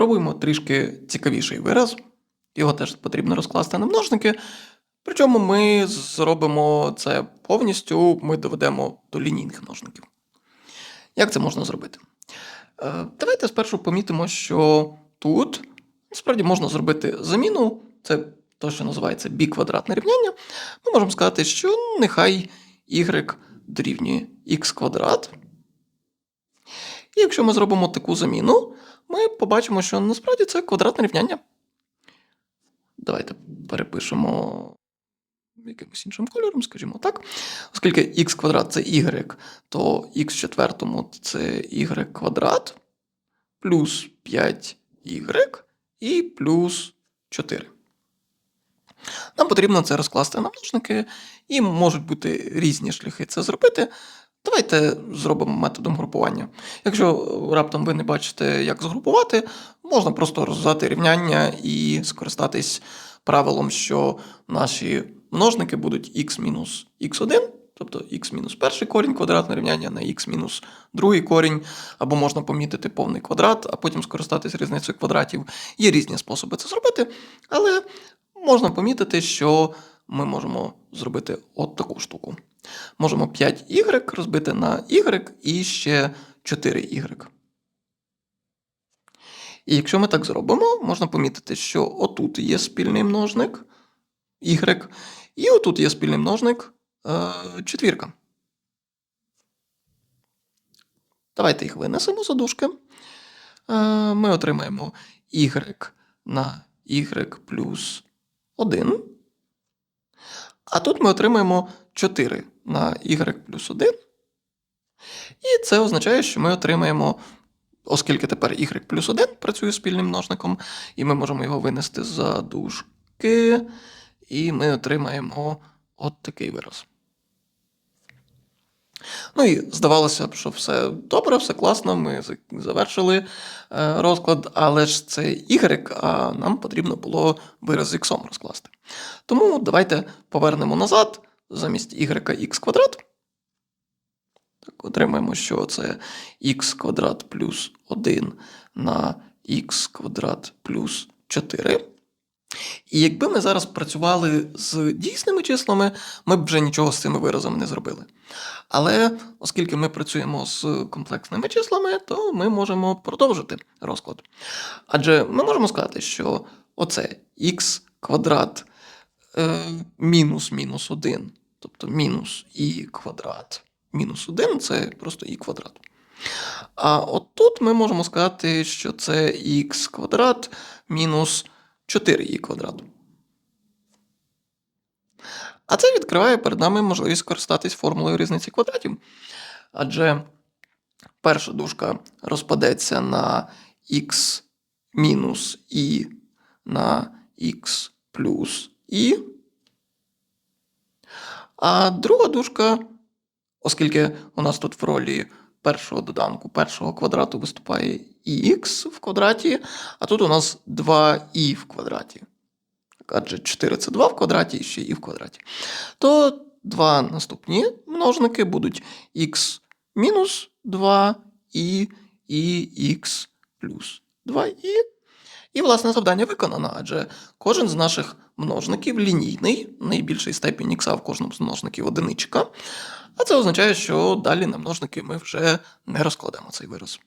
Спробуємо трішки цікавіший вираз. Його теж потрібно розкласти на множники. Причому ми зробимо це повністю, ми доведемо до лінійних множників. Як це можна зробити? Е, Давайте спершу помітимо, що тут насправді можна зробити заміну. Це те, що називається біквадратне рівняння. Ми можемо сказати, що нехай y дорівнює x квадрат. І якщо ми зробимо таку заміну, ми побачимо, що насправді це квадратне рівняння. Давайте перепишемо якимось іншим кольором, скажімо так. Оскільки х квадрат це y, то х в четвертому це y квадрат плюс 5y і плюс 4. Нам потрібно це розкласти на множники, і можуть бути різні шляхи це зробити. Давайте зробимо методом групування. Якщо раптом ви не бачите, як згрупувати, можна просто розв'язати рівняння і скористатись правилом, що наші множники будуть x мінус x1, тобто x перший корінь квадратне рівняння на x другий корінь, або можна помітити повний квадрат, а потім скористатись різницею квадратів. Є різні способи це зробити, але можна помітити, що ми можемо зробити от таку штуку. Можемо 5y розбити на y і ще 4y. І якщо ми так зробимо, можна помітити, що отут є спільний множник y, і отут є спільний множник е, четвірка. Давайте їх винесемо за дужки. Е, Ми отримаємо y на y плюс 1. А тут ми отримаємо 4 на y плюс 1. І це означає, що ми отримаємо, оскільки тепер y плюс 1 працює спільним множником, і ми можемо його винести за дужки, і ми отримаємо от такий вираз. Ну і здавалося б, що все добре, все класно, ми завершили е, розклад, але ж це y, а нам потрібно було вираз х розкласти. Тому давайте повернемо назад замість y х квадрат. Так, отримаємо, що це х квадрат плюс 1 на х квадрат плюс 4. І якби ми зараз працювали з дійсними числами, ми б вже нічого з цими виразами не зробили. Але оскільки ми працюємо з комплексними числами, то ми можемо продовжити розклад. Адже ми можемо сказати, що оце х квадрат е, мінус мінус 1, тобто мінус і квадрат мінус 1 це просто і квадрат. А от тут ми можемо сказати, що це х квадрат мінус 4і квадрат. А це відкриває перед нами можливість користатись формулою різниці квадратів. Адже перша дужка розпадеться на х мінус і на х плюс і. А друга дужка, оскільки у нас тут в ролі першого доданку, першого квадрату виступає х в квадраті, а тут у нас 2і в квадраті. Адже 4 це 2 в квадраті і ще і в квадраті. То два наступні множники будуть х мінус 2 і, х плюс 2і. І, власне, завдання виконано, адже кожен з наших множників лінійний, найбільший степінь ікса в кожному з множників одиничка. А це означає, що далі на множники ми вже не розкладемо цей вираз.